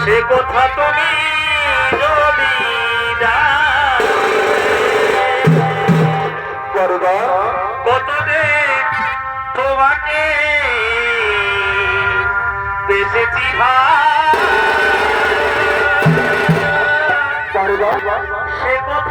সে কথা তুমি যদি কতদিন তোমাকে বেসেছি ভাই? সে কথা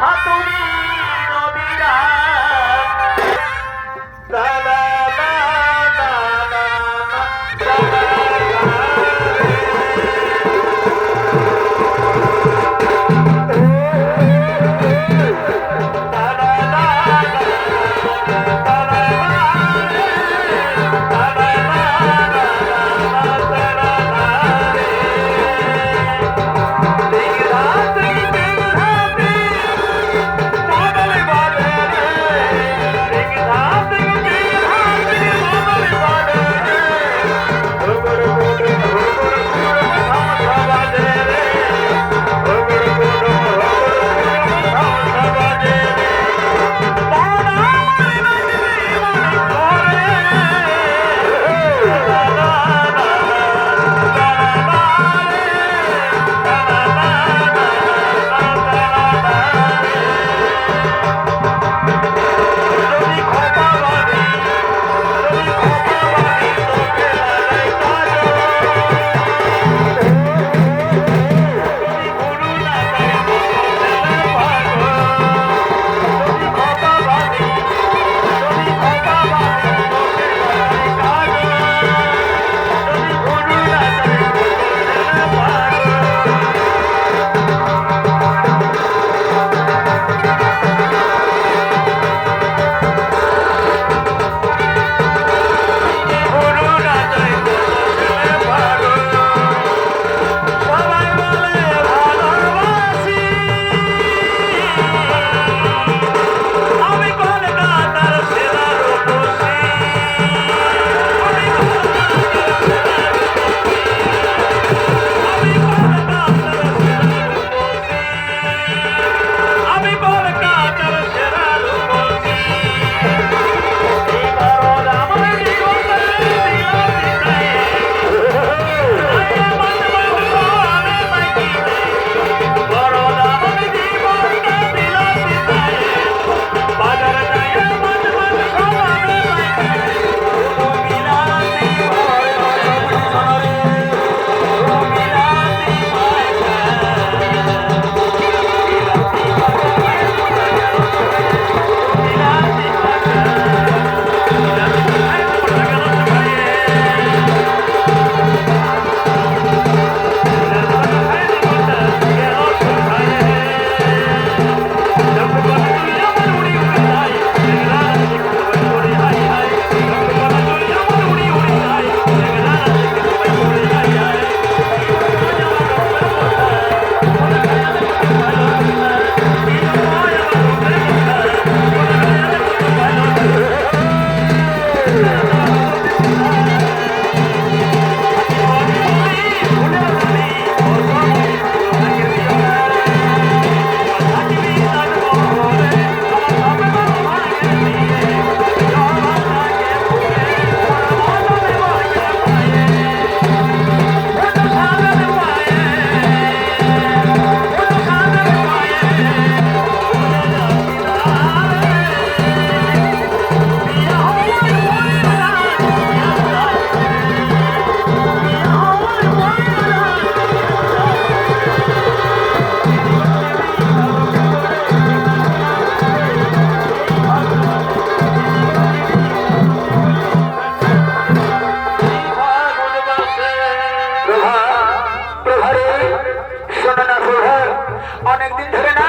অনেকদিন ধরে না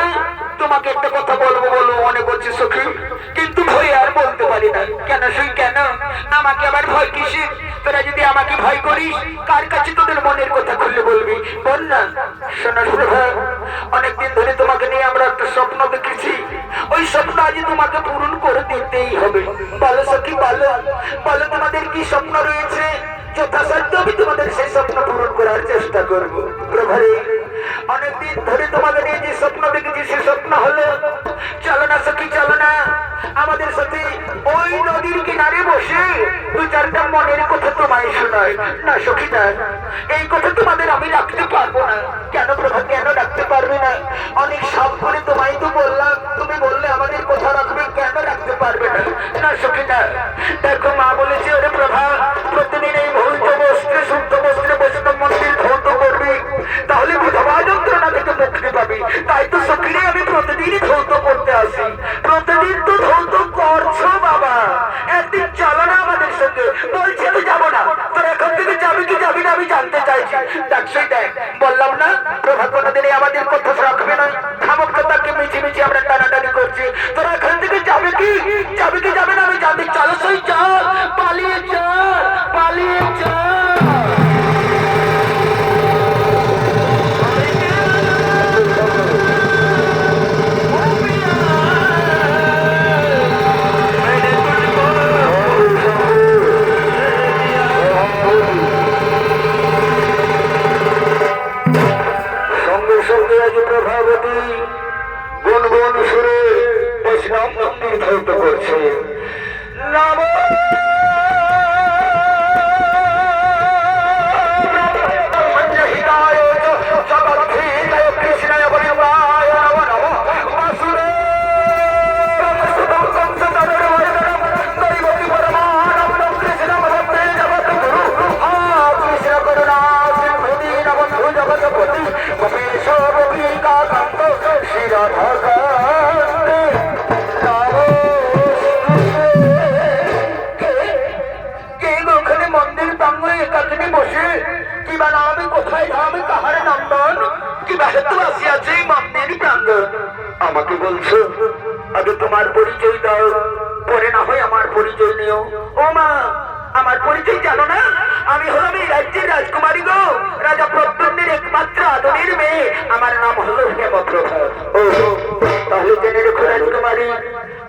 তোমাকে একটা কথা বলব বলব মনে করছি সখী। কিন্তু ভয় আর বলতে পারি না। কেন শুই কেন? আমাকে আবার ভয় কিসের তোরা যদি আমাকে ভয় করিস, কার কাছে তোদের মনের কথা খুলে বলবি? বল না। শোনো প্রভা অনেকদিন ধরে তোমাকে নিয়ে আমরা একটা স্বপ্ন দেখেছি। ওই স্বপ্ন আজ তোমাকে পূরণ করে দিতেই হবে। বলো সখী, বলো। বলো, তোমাদের কি স্বপ্ন রয়েছে? যথাসাধ্য আমি তোমাদের সেই স্বপ্ন পূরণ করার চেষ্টা করব। প্রভারে অনেকদিন ধরে তোমাদের নিয়ে যে স্বপ্ন দেখেছি, সে স্বপ্ন হলো, চলো না সখী, চলো না। আমাদের সাথে ওই নদীর কিনারে বসে দু চারটা মনের কথা তোমায় শোনায়। না সখীটা এই কথা তোমাদের আমি রাখতে পারব না। কেন প্রভা, কেন রাখতে পারবে না? অনেক সব করে তোমায় তো বললাম, তুমি বললে আমাদের কথা রাখবে, কেন রাখতে পারবে না? না সখীটা দেখো মা বলেছে, ওরে প্রভা, প্রতিদিন এই ভৌত বস্ত্রে, শুদ্ধ বস্ত্রে বসে তো মন্দির ধৌত করবি। তাহলে thy বলছো? আগে তোমার পরিচয় দাও, পরে না হয় আমার পরিচয় নিও। ও মা, আমার পরিচয় জানো না? আমি হলাম এই রাজ্যের রাজকুমারী গো, রাজা প্রদ্যুম্নের একমাত্র আদরের মেয়ে। আমার নাম হলো হেমপ্রভা। ও তাহলে জেনে রেখো রাজকুমারী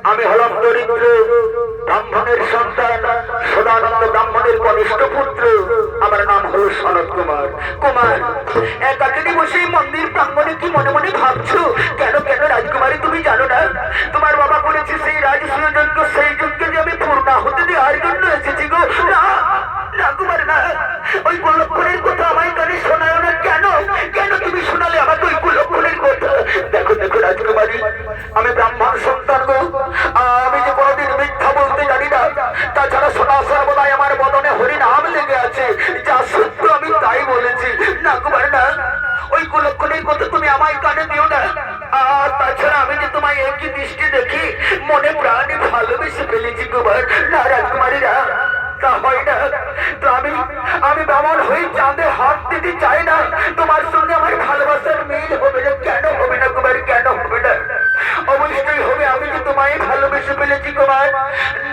আমি হলাম দরিদ্র ব্রাহ্মণের সন্তান, সদানন্দ ব্রাহ্মণের কনিষ্ঠ পুত্র। আমার নাম হলো সনত কুমার। কুমার একাকিনী বসে মন্দির প্রাঙ্গণে কি মনে মনে ভাবছ? কেন কেন রাজকুমারী, তুমি জানো না? তোমার বাবা করেছে সেই রাজসূয় যজ্ঞ সেই যজ্ঞে যে আমি পূর্ণা হতে দেওয়ার জন্য এসেছি গো। না না কুমার, না। ওই কুলক্ষণের কথা আমায় কানে শোনায়। ব্রাহ্মণ হয়ে চাঁদে হাত দিতে চাই না। তোমার সঙ্গে আমার ভালোবাসার মিল হবে না। কেন হবে না কুমার? কেন হবে না? অবশ্যই হবে। আমি যে তোমায় ভালোবেসে ফেলেছি কুমার।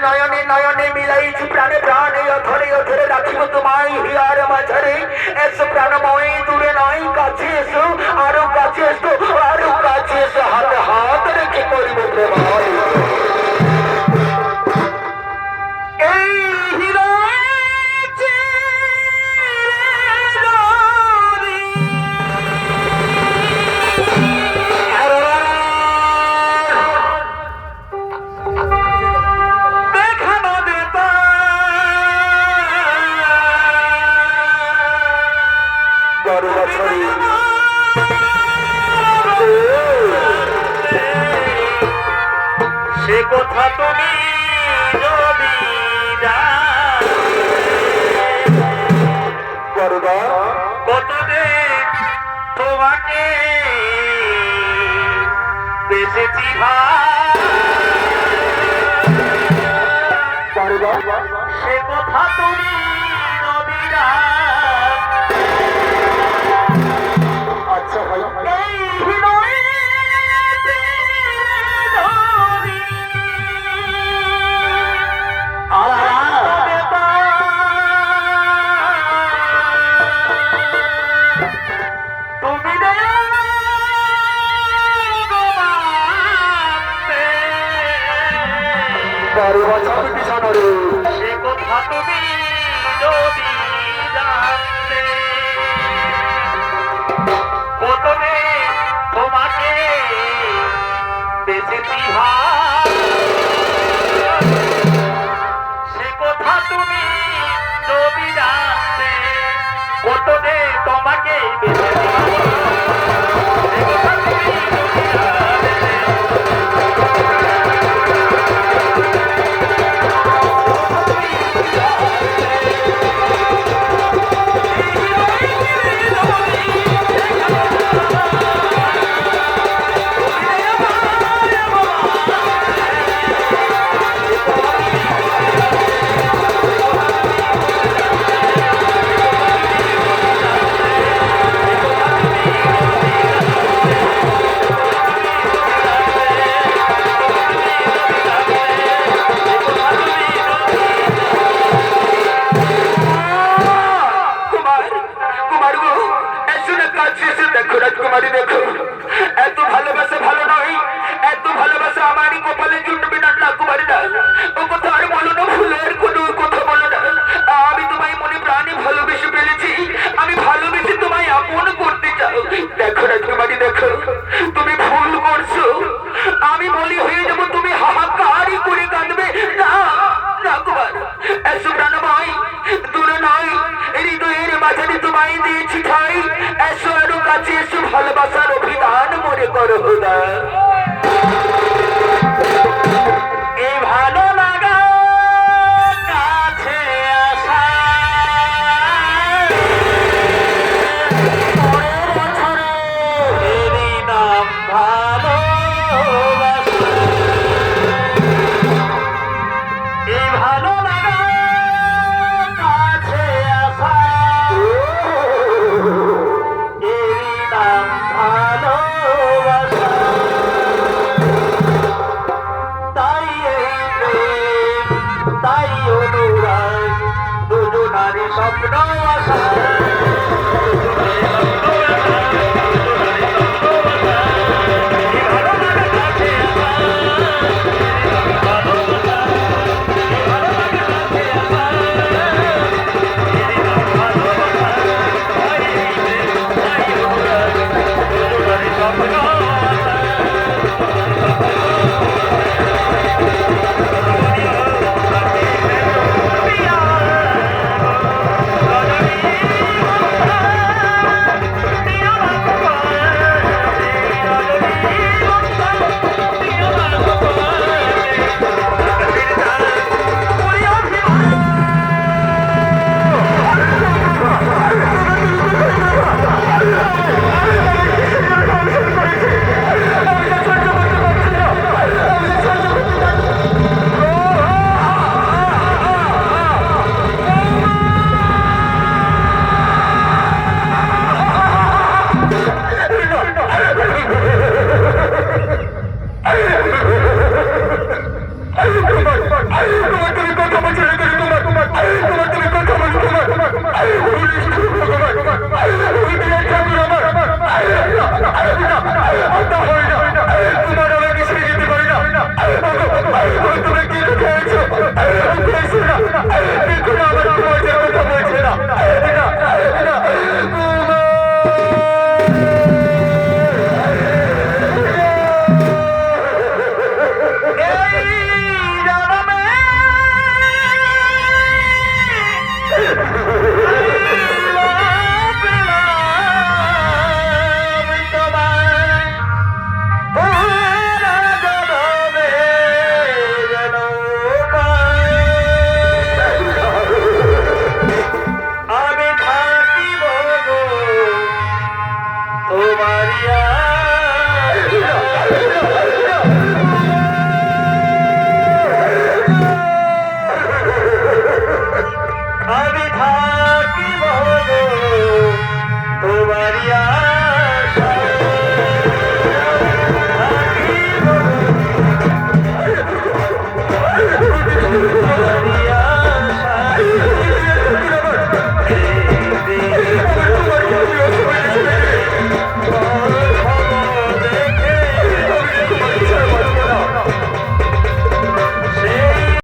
নয়নে নয়নে মিলাইছি প্রাণে প্রাণে অধরে অধরে রাখিব তোমায় হিয়ার মাঝারে। বড় বছরে। সে কথা তুমি তোমাকে বেসেছি বড়দা সে কথা তুমি তোমাকে কাছে দেখো রাজকুমারী, দেখো। এত ভালোবাসা ভালো নয়, এত ভালোবাসা আমারই কপালে জুটবে না না কুমারী না ও কথা আর বলো না, ফুলের কোনো কথা বলো না। আমি তোমায় মনে প্রাণে ভালোবেসে ফেলেছি, আমি ভালোবেসে তোমায় আপন করতে চাও। দেখো রাজকুমারী, দেখো, তুমি ভুল করছ। আমি বলি হয়ে যাব, তুমি হাহাকারই করে কাঁদবে। না না কুমার এসো প্রাণময়, দূরে নয়, হৃদয়ের মাঝারে তোমায় দিয়েছি ঠাই। এসো আরও কাছে এসো ভালোবাসার অভিধান মনে করো না।